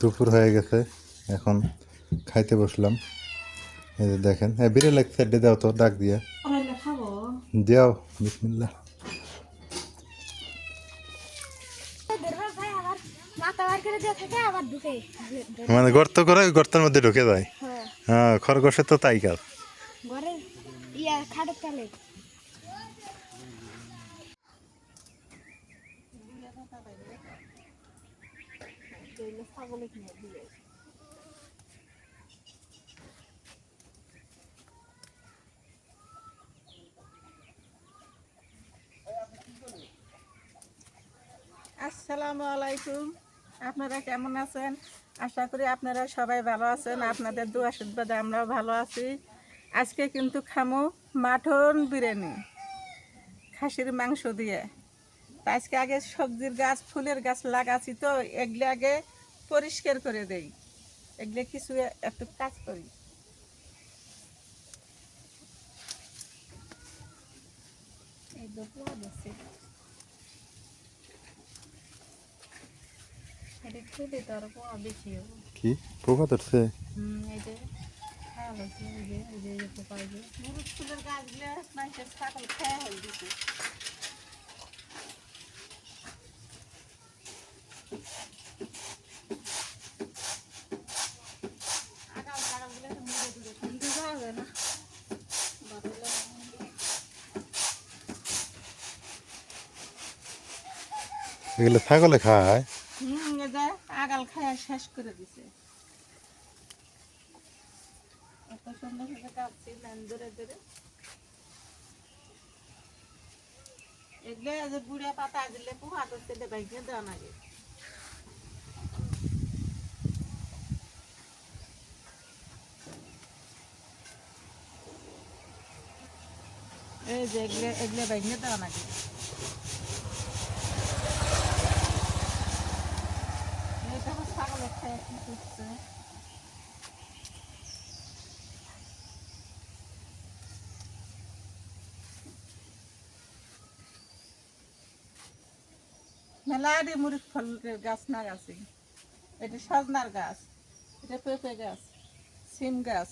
দুপুর হয়ে গেছে এখন খাইতে বসলাম। এই যে দেখেন হ্যাঁ বিড়ে লাগ সাইডে দাও তো ডাক দিয়ে। দিয়াও বিসমিল্লা মানে গর্ত করে গর্তের মধ্যে ঢুকে যায়? হ্যাঁ। হ্যাঁ খরগোশের তো তাই কাজ। ইয়া খাটের আসসালামু আলাইকুম। আপনারা কেমন আছেন? আশা করি আপনারা সবাই ভালো আছেন। আপনাদের দু আশীর্বাদে আমরাও ভালো আছি। আজকে কিন্তু খামো মাটন বিরিয়ানি, খাসির মাংস দিয়ে। আজকে আগে সবজির গাছ, ফুলের গাছ লাগাচ্ছি তো, এগুলো আগে পরিষ্কার করে দেই। এগুলো কিছু একটু কাজ করি। কি? পোকা ধরছে? ফুলের গাছগুলো মানুষের ছাগল খেয়ে দিছে আগাল টাগালগুলো তো মুড়ে দিলে কিন্তু খাওয়া যায় না এগুলো ছাগলে খায়? আগাল খায়া শেষ করে দিছে। এত সুন্দর এগুলো যে পাতা দেওয়া লাগে। এই যে এগুলো এগুলো বাইকে দেওয়া লাগে এটা হচ্ছে ছাগলের খায় কি করছে মেলাডি মুড়ি ফলের গাছ না গাছে এটা সজনার গাছ, এটা পেঁপে গাছ, সিম গাছ।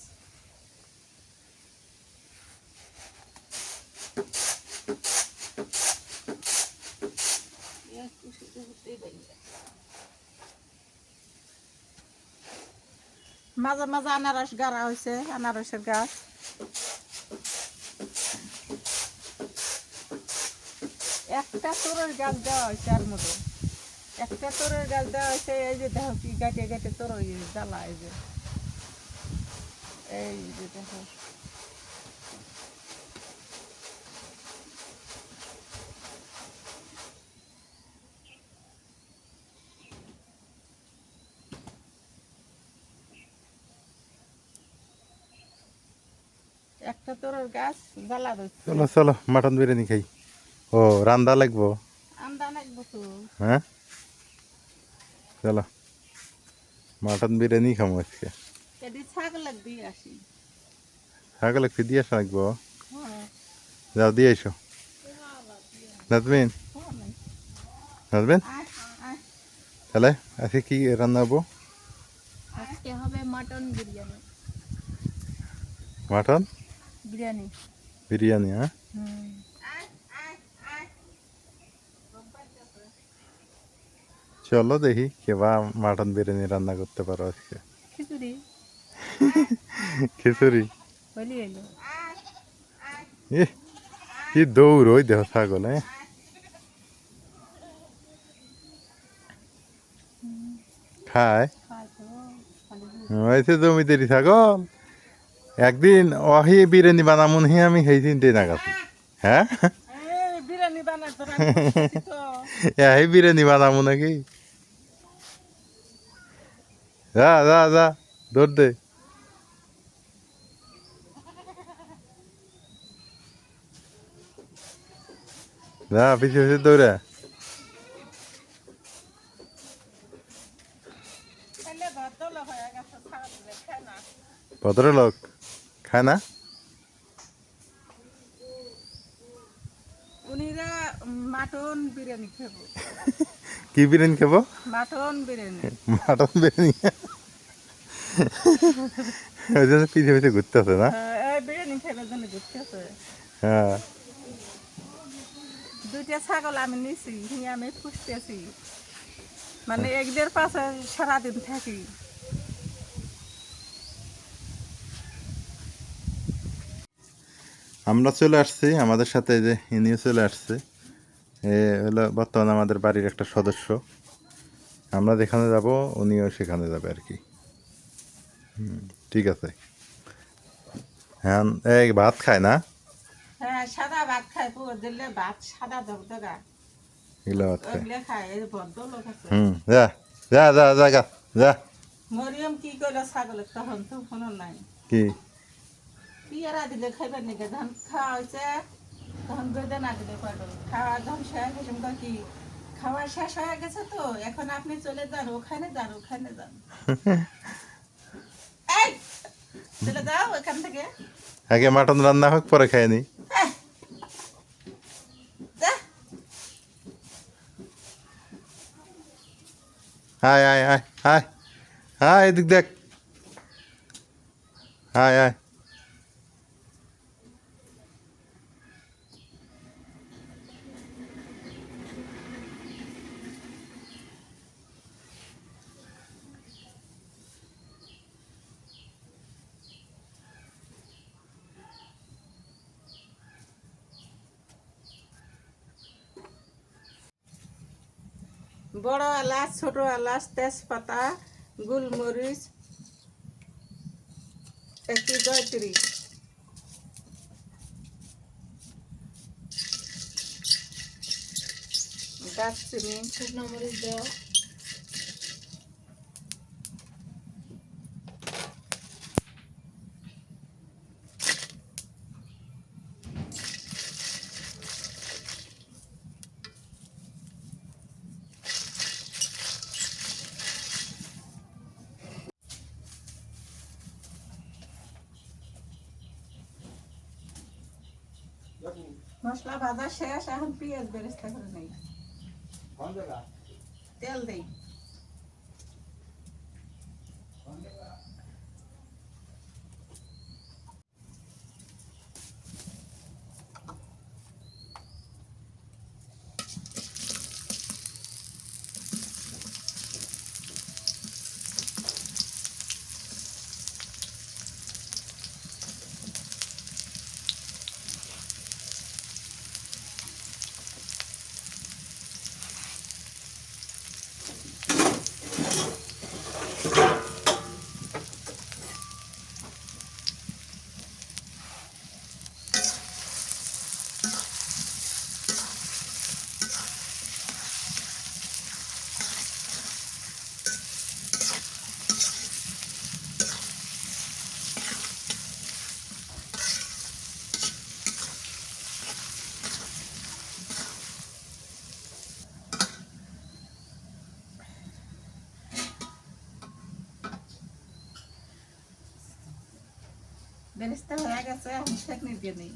মাঝে মাঝে আনারস গাড়া হয়েছে, আনারসের গাছ। একটা তোরের গাছ দেওয়া হয়েছে আর মতো। একটা তোরের গাছ দেওয়া হয়েছে, এই যে দেখো কি গাটে গাটে তোর জ্বালা, এই যে। এই যে দেখো। একটা তোর গাছ জ্বালা চলো চলো, মাটন বিরিয়ানি খাই। ও রান্দা লাগবো? হ্যাঁ? চলো। মাটন বিরিয়ানি খাব আজকে। ছাগলে ফি দিয়ে আসা। লাগবো? হ্যাঁ। যাও দিয়ে এসো নাজমিন? হ্যাঁ নাজমিন। আয়। তাহলে আজকে কি রান্না হব? আজকে হবে মাটন বিরিয়ানি। মাটন? বিরিয়ানি। বিরিয়ানি হ্যাঁ? চলো দেখি কেবা মাটন বিরিয়ানি রান্না করতে পারো আজকে। খিচুড়ি। কি দৌড় ওই দেহ ছাগল হ্যাঁ খায়? হয়েছে জমিদারি ছাগল। একদিন অহি বিরিয়ানি বানামুন হি আমি সেই চিন্তাই না গেছি হ্যাঁ? বিরিয়ানি এই বিরিয়ানি বানামু নাকি? যা যা যা দৌড় দে। যা পিছিয়ে পিছিয়ে দৌড়া। ভদ্রলোক খায় না। ভদ্রলোক খায় না। উনিরা মাটন বিরিয়ানি খাব। কি বিরিয়ানি খাব? মাটন বিরিয়ানি। মাটন বিরিয়ানি। ওই জন্য পিছে পিছে ঘুরতেছে না? হ্যাঁ, বিরিয়ানি খাইবার জন্য ঘুরতেছে। হ্যাঁ। দুইটা ছাগল আমি নিছি আমি পুষতেছি মানে একদের পাশে সারাদিন থাকি। আমরা চলে আসছি আমাদের সাথে যে ইনিও চলে আসছে। এ হলো বর্তমানে আমাদের বাড়ির একটা সদস্য। আমরা যেখানে যাব উনিও সেখানে যাবে আর কি। ঠিক আছে। হ্যাঁ এই ভাত খায় না? হ্যাঁ সাদা ভাত খাই পুরো দিলে ভাত সাদা দগদগা এগুলো ভাত খায়। ওগুলো খায় এই বদ্ধ লোক আছে। হুম যা যা যা যা গা, যা। মরিয়ম কি করল ছাগলের তখন তো কোনো নাই। কি? পিয়ারা দিলে খাইবার নাকি? ধান খাওয়া হয়েছে তখন বেদনা দিলে খাওয়া ধান শেষ হয়েছে কি খাওয়া শেষ হয়ে গেছে তো? এখন আপনি চলে যান ওখানে যান ওখানে যান এই চলে যাও এখান থেকে আগে মাটন রান্না হোক পরে খায় নি। হায় আয় আয় হায় হায় এদিক দেখ। হায় আয় বড় এলাচ ছোট এলাচ তেজপাতা গোলমরিচ একটি জয়ত্রী দারচিনি শুকনো মরিচ দেওয়া মশলা ভাজা শেষ এখন পেঁয়াজ বেরেস্তা করে নেই। তেল দেই। বেরেস্তা হয়ে গেছে এখন ছেঁকনি দিয়ে নেই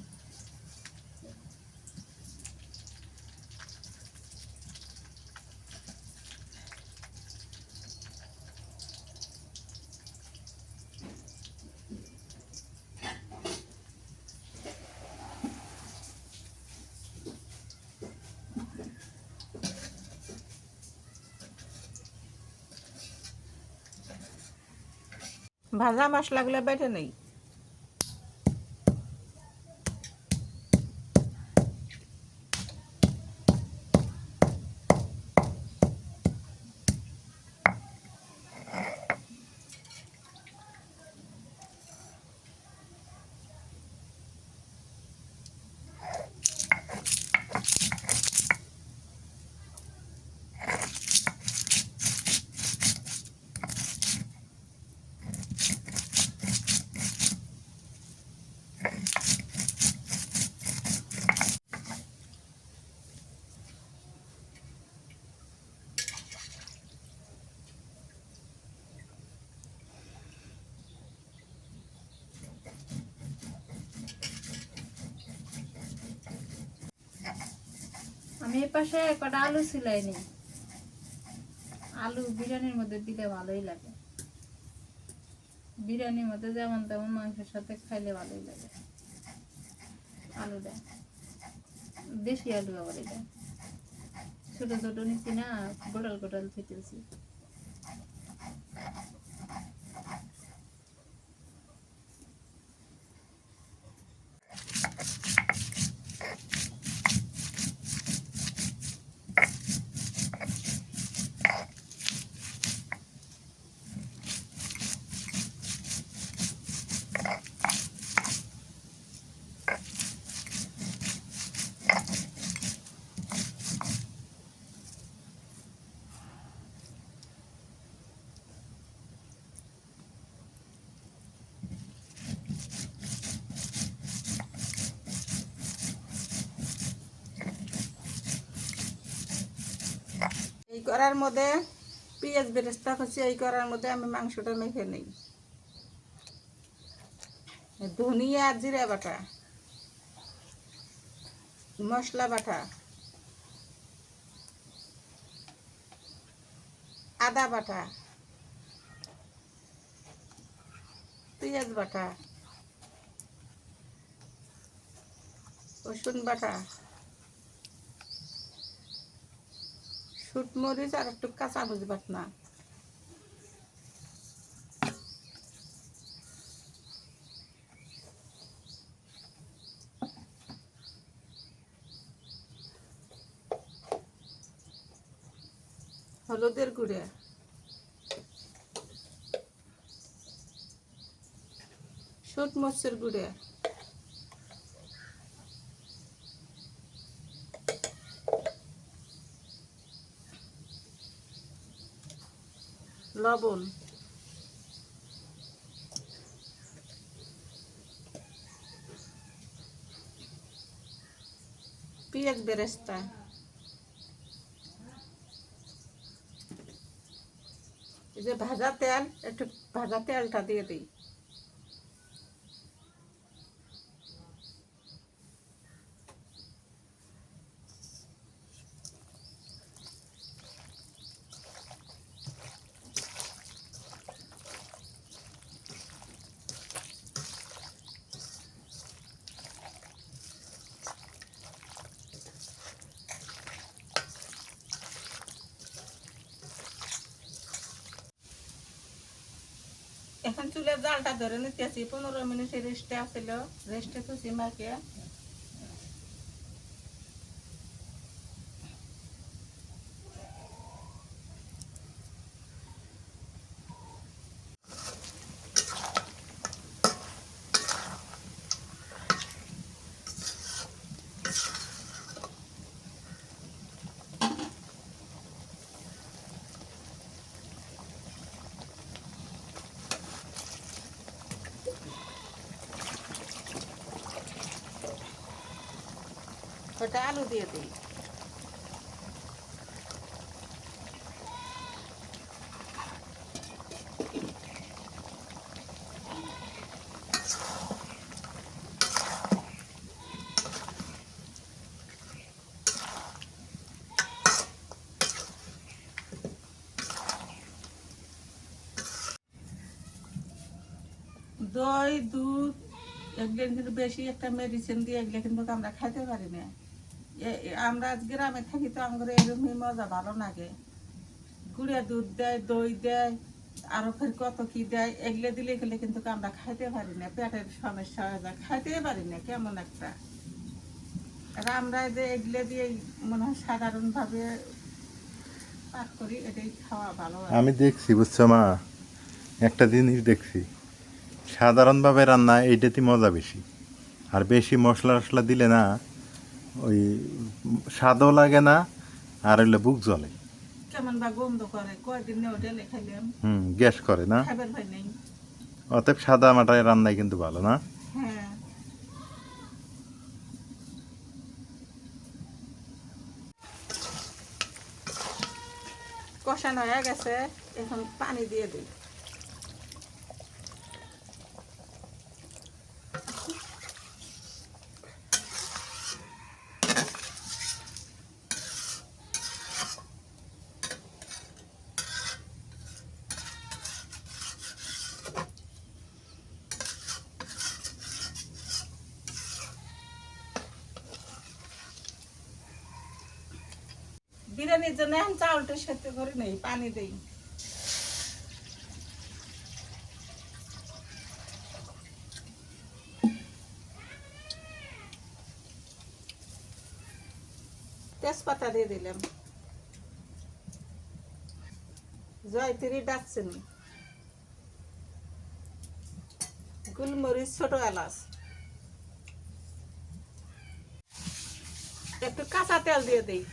ভাজা মশলাগুলো বেটে নেই। আমি এই পাশে কটা আলু সিলাই নি আলু বিরিয়ানির মধ্যে দিলে ভালোই লাগে। বিরিয়ানির মধ্যে যেমন তেমন মাংসের সাথে খাইলে ভালোই লাগে। আলুটা দেশি আলু আবার এটা। ছোটো ছোটো নিচ্ছি না, গোটাল গোটাল থেকেছি এই করার মধ্যে পেঁয়াজ বেরেস্তা করছি, এই করার মধ্যে আমি মাংসটা মেখে নিই। ধনিয়া, জিরা বাটা, মশলা বাটা, আদা বাটা, পেঁয়াজ বাটা, রসুন বাটা শুট মরিচ আর একটু কাঁচা মরিচ বাটনা হলুদের গুঁড়ে। শুট মরিচের গুঁড়ে। লবণ। পেঁয়াজ বেরেস্তা। এই যে ভাজা তেল একটু ভাজা তেলটা দিয়ে দিই। এখন চুলের জালটা ধরে নিতেছি পনেরো মিনিট রেস্টে আসছিল রেস্টে তো সিমাকে ওটা আলু দিয়ে দিই। দই, দুধ এগুলো কিন্তু বেশি একটা মেডিসিন দিয়ে এগুলো কিন্তু আমরা খাইতে পারি না। আমরা গ্রামে থাকি তো আমাদের এরকমই মজা, ভালো লাগে। গুঁড়ে দুধ দেয়, দই দেয়, আরও ফের কত কি দেয়, এগুলো দিলে গেলে কিন্তু আমরা খাইতে পারি না, পেটের সমস্যা হয়ে যায় খাইতে পারি না, কেমন একটা। আমরা যে এগুলো দিয়ে মনে হয় সাধারণভাবে পাক করি, এটাই খাওয়া ভালো আমি দেখছি, বুঝছ মা? একটা জিনিস দেখছি, সাধারণভাবে রান্না এইটাতে মজা বেশি। আর বেশি মশলা টশলা দিলে না ওই স্বাদও লাগে না আর হইলে বুক জ্বলে। কেমন বা গন্ধ করে কয়দিন ওটা লেখাইলাম হুম গ্যাস করে না। খাবার ভাই নেই। অতএব সাদা মাটায় রান্নাই কিন্তু ভালো না। হ্যাঁ। কষানো হয়ে গেছে এখন পানি দিয়ে দিই। বিরিয়ানির জন্য এখন চাউলটা সেদ্ধ করে নেই, পানি দেই। তেজপাতা দিয়ে দিলাম। জয়তিরি ডাকচিনি গুলমরিচ ছোট এলাচ। একটু কাঁচা তেল দিয়ে দিই।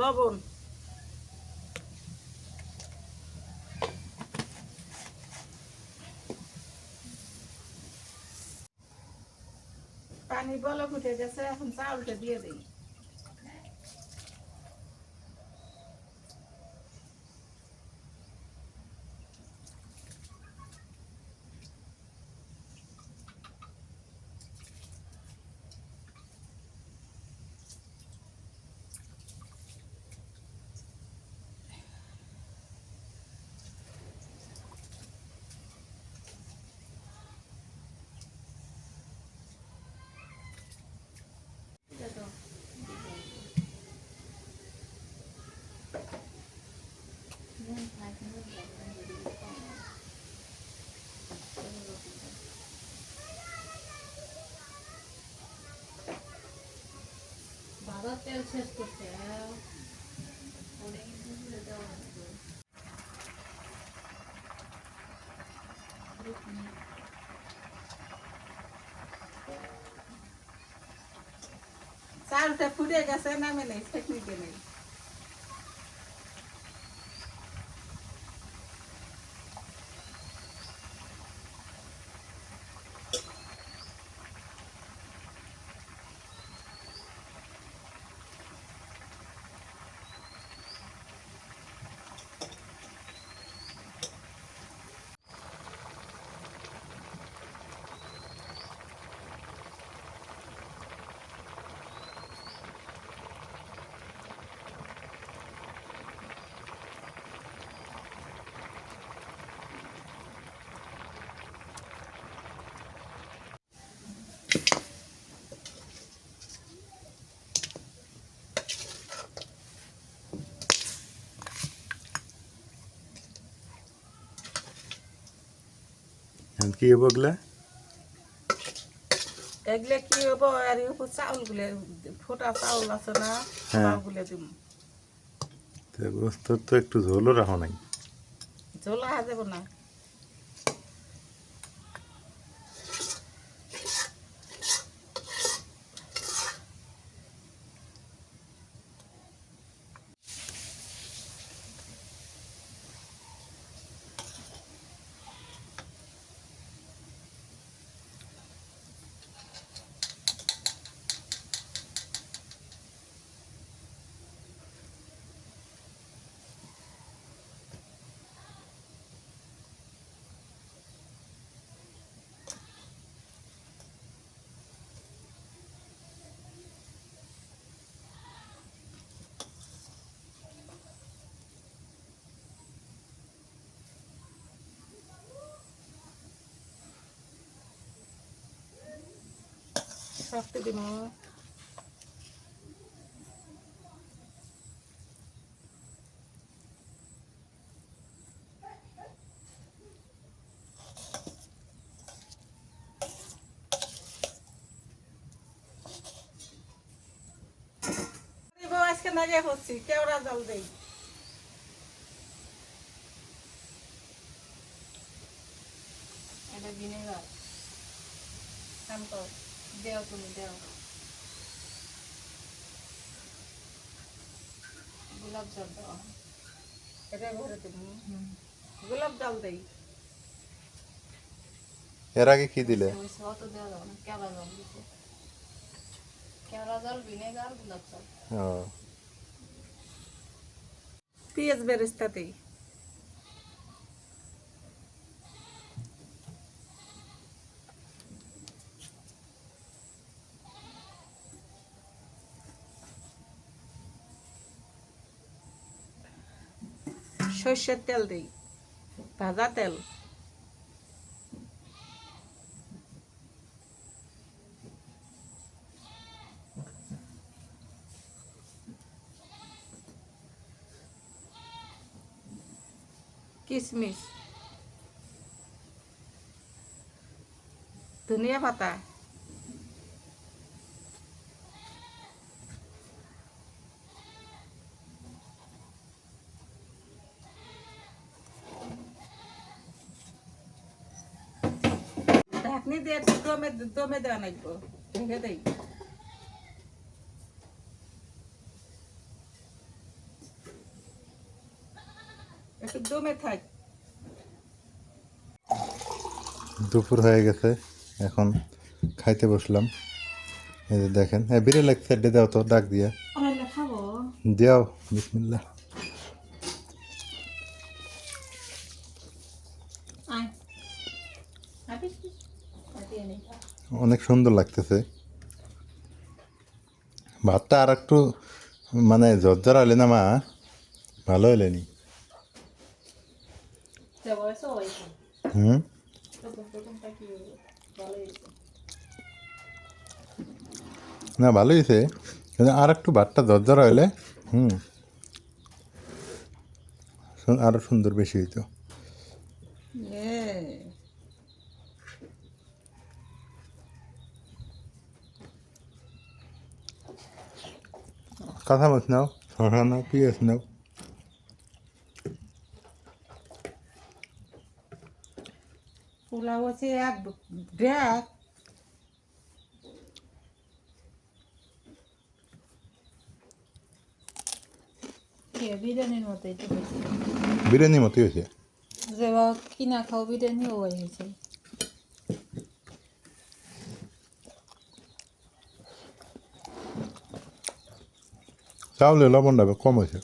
লবণ। পানি বলক উঠে গেছে এখন চাউলটা দিয়ে দিই। তেল শেষ করছে। চালটা ফুটে গেছে নামে নেই এখন কি হব ওগুলা এগুলো কি হব আর উপর চাউল গুলে ফোটা চাউল আছে না হ্যাঁ। চাউলগুলো দিব তো গোস্তর তো একটু ঝোলও রাখো নাই। ঝোলা যাব না। শক্তি দিব আজকে নাগে হচ্ছি কেওড়া জল দেই দেও তুমি দেও গোলাপ জল দেওয়া এটা ঘরে দিব গোলাপ জল দেই এর আগে কি দিলে ওই অত দেওয়া যাবে না কেওড়া জল দিতে কেওড়া জল ভিনেগার গোলাপ জল ও পেঁয়াজ বেরেস্তা দেই সর্ষের তেল দিই ভাজা তেল। কিশমিশ ধনিয়া পাতা। দিয়ে একটু দমে দমে দেওয়া লাগবো। ঢেকে দেই। একটু দমে থাক। দুপুর হয়ে গেছে এখন খাইতে বসলাম। এই যে দেখেন হ্যাঁ বিড়ে সাইডে দাও তো ডাক দিয়া। খাব। দিয়াও বিসমিল্লা আয় হাঁটিস কি? হাঁটিয়ে নে। অনেক সুন্দর লাগতেছে। ভাতটা আর একটু মানে জর্জর হলে না মা? ভালো হলেনি। হুম। না ভালো হয়েছে। আর একটু ভাতটা জর্জর হলে হুম। আরও সুন্দর বেশি হইতো। কাঁচা মাছ নাও শশা নাও পেঁয়াজ নাও পোলাও আছে এক ব্যাগ কি, বিরিয়ানির মতোই তো হয়েছে। বিরিয়ানি মতোই হয়েছে যেবা কিনা খাও বিরিয়ানি ওই হয়েছে চাউলে লবণটা কম হয়েছে।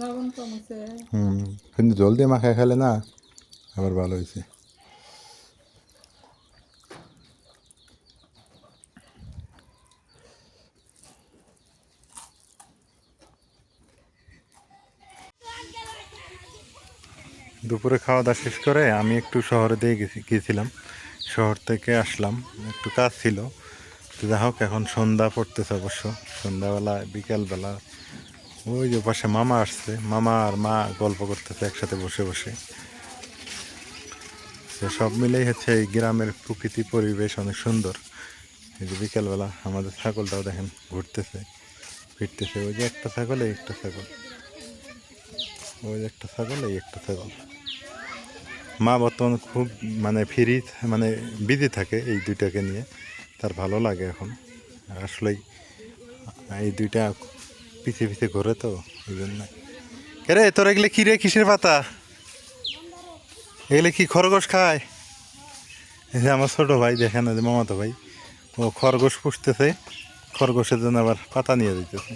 লবণ কমেছে হুম কিন্তু জল দিয়ে মাখায় খেলে না আবার ভালো হয়েছে। দুপুরে খাওয়া দাওয়া শেষ করে আমি একটু শহরে দিয়ে গেছি গিয়েছিলাম। শহর থেকে আসলাম একটু কাজ ছিল। যাই হোক, এখন সন্ধ্যা পড়তেছে অবশ্য। সন্ধ্যাবেলা, বিকালবেলা। ওই যে পাশে মামা আসছে। মামা আর মা গল্প করতেছে একসাথে বসে বসে। তো সব মিলেই হচ্ছে এই গ্রামের প্রকৃতি পরিবেশ অনেক সুন্দর। এই যে বিকালবেলা আমাদের ছাগলটাও দেখেন ঘুরতেছে, ফিরতেছে। ওই যে একটা ছাগল, এই একটা ছাগল। ওই যে একটা ছাগল, এই একটা ছাগল। মা বর্তমানে খুব মানে ফ্রি মানে বিজি থাকে এই দুইটাকে নিয়ে। তার ভালো লাগে এখন। আসলেই এই দুইটা পিছিয়ে পিছিয়ে ঘোরে তো ওই জন্য। রে তোর এগুলো কী রে? কিসের পাতা? এগুলো কি খরগোশ খায়? এই যে আমার ছোটো ভাই, দেখেন না যে মামাতো ভাই, ও খরগোশ পুষতেছে, খরগোশের জন্য আবার পাতা নিয়ে দিতেছে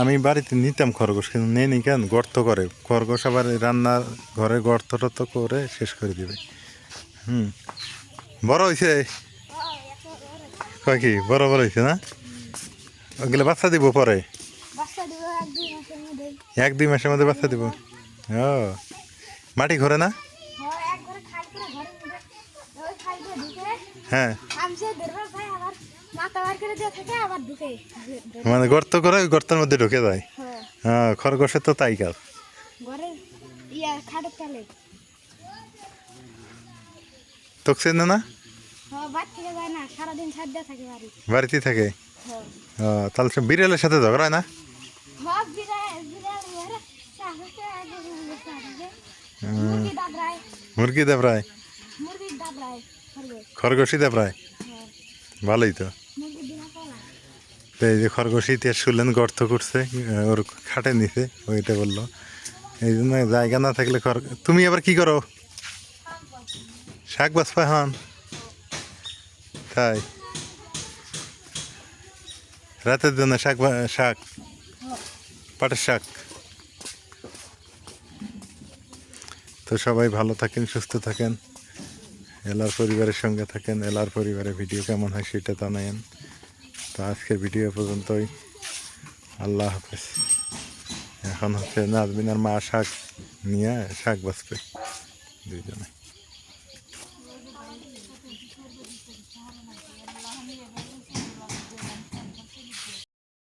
আমি বাড়িতে নিতাম খরগোশ, কিন্তু নেই নি কেন? গর্ত করে। খরগোশ আবার এই রান্নার ঘরে গর্ত টর্ত করে শেষ করে দিবে। হুম। বড় হয়েছে কয় কি বড় বড় হয়েছে না? ওগুলো বাচ্চা দিব পরে? এক দুই মাসের মধ্যে বাচ্চা দিব? ও। মাটি ঘরে না? হয়। মানে গর্ত করে ওই গর্তের মধ্যে ঢুকে যায়? হ্যাঁ। খরগোশের তো তাই কাজ। ঘরে ইয়া খাটের তালে। তোকে না না? বাড়িতেই থাকে? হ্যাঁ। তাহলে সে বিড়ালের সাথে ঝগড়া হয় না? সব চাষে মুরগি দাবরায় দাবরায় খরগোশ। খরগোশই দেব প্রায় হ্যাঁ। ভালোই তো। এই যে খরগোশই তে শুনলেন গর্ত করছে ওর খাটে নিছে ওইটা বলল। এই জন্য জায়গা না থাকলে খর তুমি আবার কি করো? শাক বাস হন তাই রাতের জন্য শাক শাক। পাটের শাক। তো সবাই ভালো থাকেন, সুস্থ থাকেন। এলার পরিবারের সঙ্গে থাকেন, এলার পরিবারের ভিডিও কেমন হয় সেটা জানায়েন। তো আজকের ভিডিও পর্যন্তই। আল্লাহ হাফেজ। এখন হচ্ছে নাজমিনার মা শাক নিয়ে শাক বাঁচবে দুইজনে।